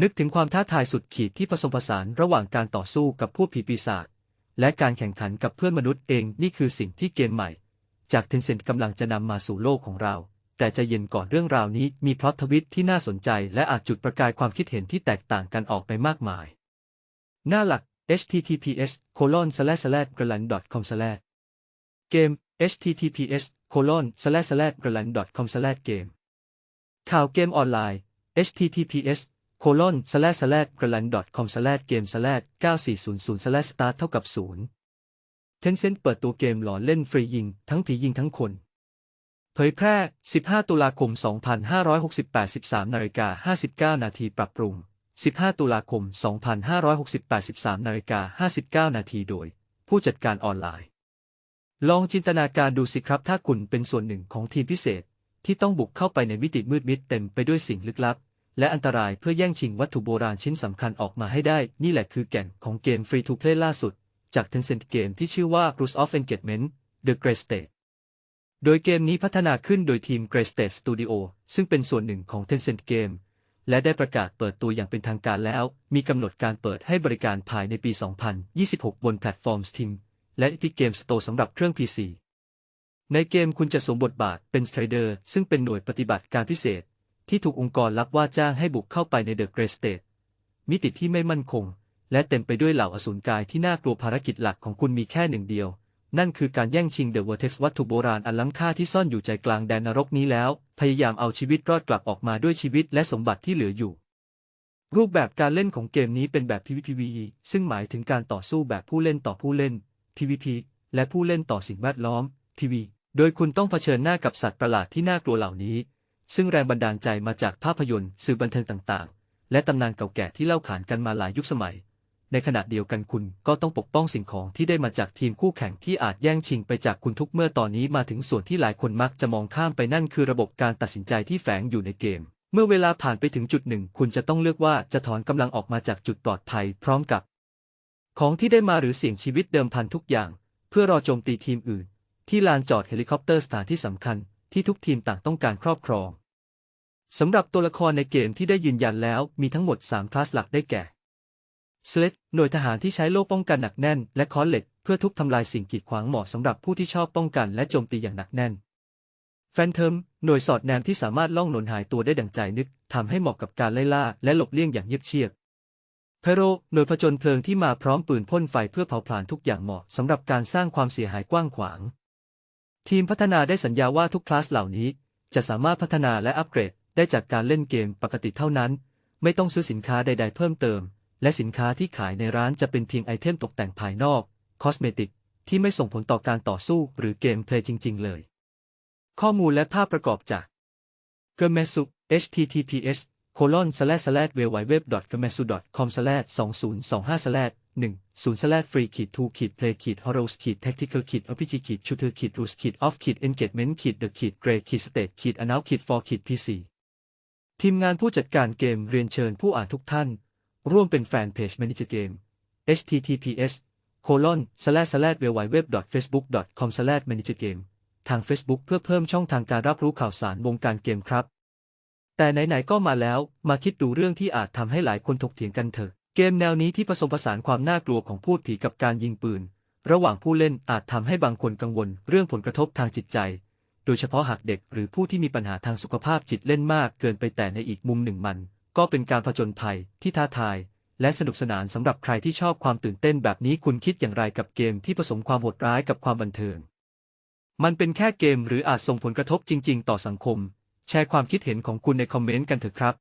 นึกถึงความท้าทายสุดขีดที่ผสมผสานระหว่างการต่อสู้กับผู้ผีปีศาจและการแข่งขันกับเพื่อนมนุษย์เองนี่คือสิ่งที่เกมใหม่ จากเทนเซ็นต์กำลังจะนำมาสู่โลกของเรา แต่จะเย็นก่อนเรื่องราวนี้มีพล็อตทวิตที่น่าสนใจ และอาจจุดประกายความคิดเห็นที่แตกต่างกันออกไปมากมาย หน้าหลัก https colon slash slash g r l a n com slash เกม https colon slash slash g r l a n com slash เกมข่าวเกมออนไลน์ https colon slash slash g r l a n com slash game slash 9400 slash start เท่ากับ0 Tencent เปิดตัวเกมหลอนเล่นฟรียิง ทั้งผียิงทั้งคน เผยแพร่ 15 ตุลาคม 2568 13นาฬิกา59 นาทีปรับปรุง 15 ตุลาคม 2568 13นาฬิกา59 นาทีโดย ผู้จัดการออนไลน์ ลองจินตนาการดูสิครับถ้าคุณเป็นส่วนหนึ่งของทีมพิเศษ ที่ต้องบุกเข้าไปในมิติมืดมิดเต็มไปด้วยสิ่งลึกลับ และอันตรายเพื่อแย่งชิงวัตถุโบราณชิ้นสำคัญออกมาให้ได้ นี่แหละคือแก่นของเกมฟรีทูเพลย์ล่าสุด จาก Tencent เกมที่ชื่อว่า Rules of Engagement The Grey State โดยเกมนี้พัฒนาขึ้นโดยทีม Grey State Studio ซึ่งเป็นส่วนหนึ่งของ Tencent Game และได้ประกาศเปิดตัวอย่างเป็นทางการแล้ว มีกำหนดการเปิดให้บริการภายในปี 2026 บนแพลตฟอร์ม Steam และ Epic Games Store สำหรับเครื่อง PC ในเกมคุณจะสวมบทบาทเป็นสไตรเดอร์ซึ่งเป็นหน่วยปฏิบัติการพิเศษ ที่ถูกองค์กรลับว่าจ้างให้บุกเข้าไปในเดอะเกรสเต e มิติที่ไม่มั่นคง และเต็มไปด้วยเหล่าอสูรกายที่น่ากลัวภารกิจหลักของคุณมีแค่หนึ่งเดียว นั่นคือการแย่งชิงเดอะเวอร์เทสวัตถุโบราณอันล้ำค่าที่ซ่อนอยู่ใจกลางแดนนรกนี้แล้ว พยายามเอาชีวิตรอดกลับออกมาด้วยชีวิตและสมบัติที่เหลืออยู่ รูปแบบการเล่นของเกมนี้เป็นแบบ PVP ซึ่งหมายถึงการต่อสู้แบบผู้เล่นต่อผู้เล่น PVP และผู้เล่นต่อสิ่งแวดล้อม PV โดยคุณต้องเผชิญหน้ากับสัตว์ประหลาดที่น่ากลัวเหล่านี้ ซึ่งแรงบันดาลใจมาจากภาพยนตร์สื่อบันเทิงต่างๆ และตำนานเก่าแก่ที่เล่าขานกันมาหลายยุคสมัย ในขณะเดียวกันคุณก็ต้องปกป้องสิ่งของที่ได้มาจากทีมคู่แข่งที่อาจแย่งชิงไปจากคุณทุกเมื่อตอนนี้มาถึงส่วนที่หลายคนมักจะมองข้ามไปนั่นคือระบบการตัดสินใจที่แฝงอยู่ในเกม เมื่อเวลาผ่านไปถึงจุดหนึ่ง คุณจะต้องเลือกว่าจะถอนกำลังออกมาจากจุดปลอดภัยพร้อมกับ ของที่ได้มาหรือเสี่ยงชีวิตเดิมพันทุกอย่าง เพื่อรอโจมตีทีมอื่น ที่ลานจอดเฮลิคอปเตอร์สถานที่สำคัญ ที่ทุกทีมต่างต้องการครอบครอง สำหรับตัวละครในเกมที่ได้ยืนยันแล้วมีทั้งหมด 3 คลาสหลักได้แก่สเลตหน่วยทหารที่ใช้โล่ป้องกันหนักแน่น และคอนเล็กเพื่อทุบทำลายสิ่งกีดขวางเหมาะสำหรับผู้ที่ชอบป้องกันและโจมตีอย่างหนักแน่นแฟนเทมหน่วยสอดแนมที่สามารถล่องหนหายตัวได้ดังใจนึกทำให้เหมาะกับการไล่ล่าและหลบเลี่ยงอย่างเงียบเชียบเพโรหน่วยผจญเพลิงที่มาพร้อมปืนพ่นไฟเพื่อเผาผลาญทุกอย่างเหมาะสำหรับการสร้างความเสียหายกว้างขวาง ทีมพัฒนาได้สัญญาว่าทุกคลาสเหล่านี้ จะสามารถพัฒนาและอัปเกรด ได้จากการเล่นเกมปกติเท่านั้น ไม่ต้องซื้อสินค้าใด ๆ เพิ่มเติม และสินค้าที่ขายในร้านจะเป็นเพียงไอเทมตกแต่งภายนอก คอสเมติก ที่ไม่ส่งผลต่อการต่อสู้หรือเกมเพลย์จริง ๆ เลย ข้อมูลและภาพประกอบจาก g e m e s u https colon slash slash w w w g e m e s u com slash 2025 slash 1 0 slash free ขีด to ขีด play ขีด horrors ขีด tactical ขีด rpg ขีด shooter ขีด rules ขีด off ขีด engagement ขีด the ขีด grey ขีด state ขีด announce ขีด for ขีด pc ทีมงานผู้จัดการเกมเรียนเชิญผู้อ่านทุกท่าน ร่วมเป็นแฟนเพจ Manager Game https colon slash slash w w w facebook com slash manager game ทาง Facebook เพื่อเพิ่มช่องทางการรับรู้ข่าวสารวงการเกมครับ แต่ไหนๆก็มาแล้ว มาคิดดูเรื่องที่อาจทำให้หลายคนถกเถียงกันเถอะ เกมแนวนี้ที่ผสมผสานความน่ากลัวของพูดผีกับการยิงปืน ระหว่างผู้เล่นอาจทำให้บางคนกังวลเรื่องผลกระทบทางจิตใจ โดยเฉพาะหากเด็กหรือผู้ที่มีปัญหาทางสุขภาพจิตเล่นมากเกินไปแต่ในอีกมุมหนึ่งมัน ก็เป็นการผจญภัยที่ท้าทาย และสนุกสนานสำหรับใครที่ชอบความตื่นเต้นแบบนี้คุณคิดอย่างไรกับเกมที่ผสมความโหดร้ายกับความบันเทิง มันเป็นแค่เกมหรืออาจส่งผลกระทบจริง ๆ ต่อสังคม แชร์ความคิดเห็นของคุณในคอมเมนต์กันเถอะครับ